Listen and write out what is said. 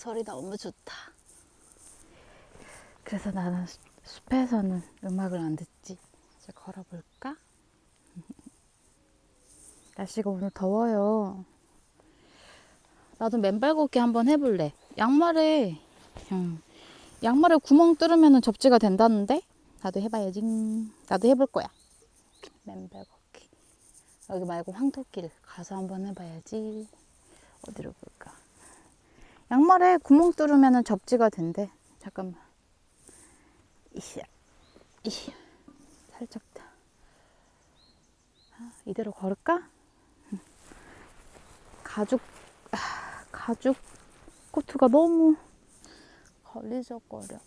소리 너무 좋다. 그래서 나는 숲- 숲에서는 음악을 안 듣지. 이제 걸어볼까? 날씨가 오늘 더워요. 나도 맨발 걷기 한번 해볼래. 양말에, 음, 양말에 구멍 뚫으면 접지가 된다는데? 나도 해봐야지. 나도 해볼 거야. 맨발 걷기. 여기 말고 황토길 가서 한번 해봐야지. 어디로 볼까? 양말에 구멍 뚫으면 접지가 된대. 잠깐만. 이시야. 이시야. 살짝. 더. 아, 이대로 걸을까? 응. 가죽, 아, 가죽 코트가 너무 걸리적거려.